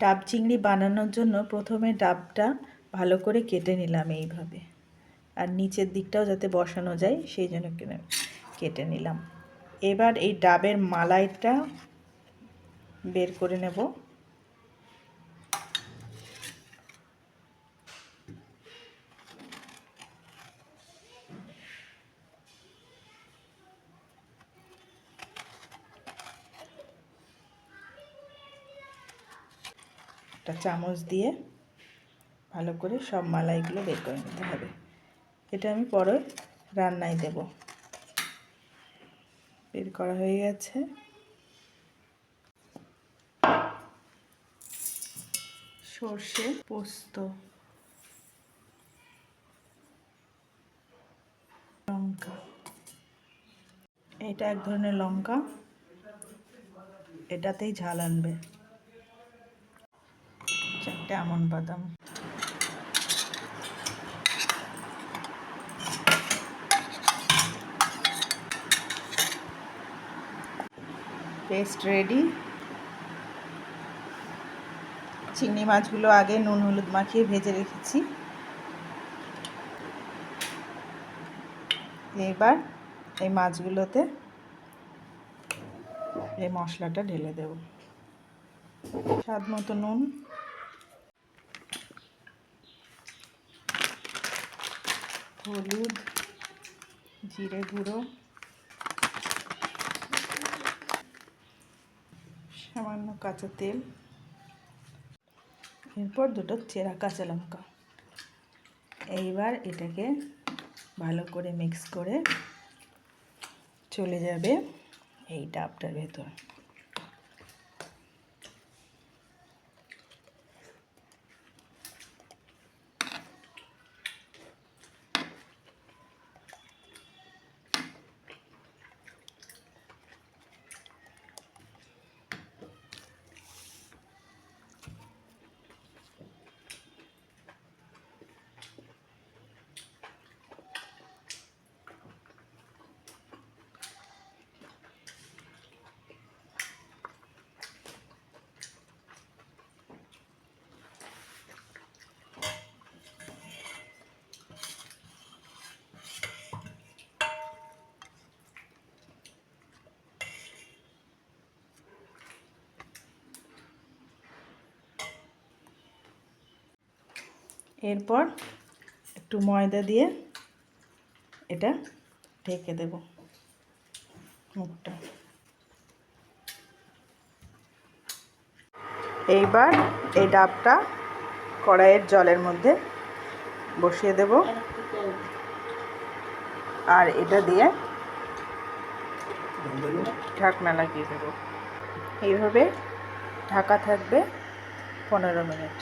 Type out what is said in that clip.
ডাব চিংড়ি বানানোর জন্য প্রথমে ডাবটা ভালো করে কেটে নিলাম এইভাবে। আর নিচের দিকটাও যাতে বসানো যায়, সেই জন্য কেটে নিলাম। এবার এই ডাবের মালাইটা বের করে নেব। একটা চামচ দিয়ে ভালো করে সব মালাইগুলো বের করে নিতে হবে। এটা আমি পরে রান্নায় দেব। বের করা হয়ে গেছে। সর্ষে পোস্ত। লঙ্কা। এটা এক ধরনের লঙ্কা। এটাতেই ঝাল আনবে। চারটে আমন বাদাম। Paste ready. চিংড়ি মাছগুলো আগে নুন হলুদ মাখিয়ে ভেজে রেখেছি। এবার এই মাছগুলোতে এই মশলাটা ঢেলে দেব। স্বাদ মতো নুন। হলুদ, জিরে গুঁড়ো, সামান্য কাঁচা তেল, এরপর দুটো চেরা কাঁচা লঙ্কা। এইবার এটাকে ভালো করে মিক্স করে চলে যাবে এই ডাবটার ভেতর। এরপর একটু ময়দা দিয়ে এটা ঢেকে দেব মুখটা। এইবার এই ডাবটা কড়াইয়ের জলের মধ্যে বসিয়ে দেব। আর এটা দিয়ে ঢাকনা লাগিয়ে দেব। এইভাবে ঢাকা থাকবে পনেরো মিনিট।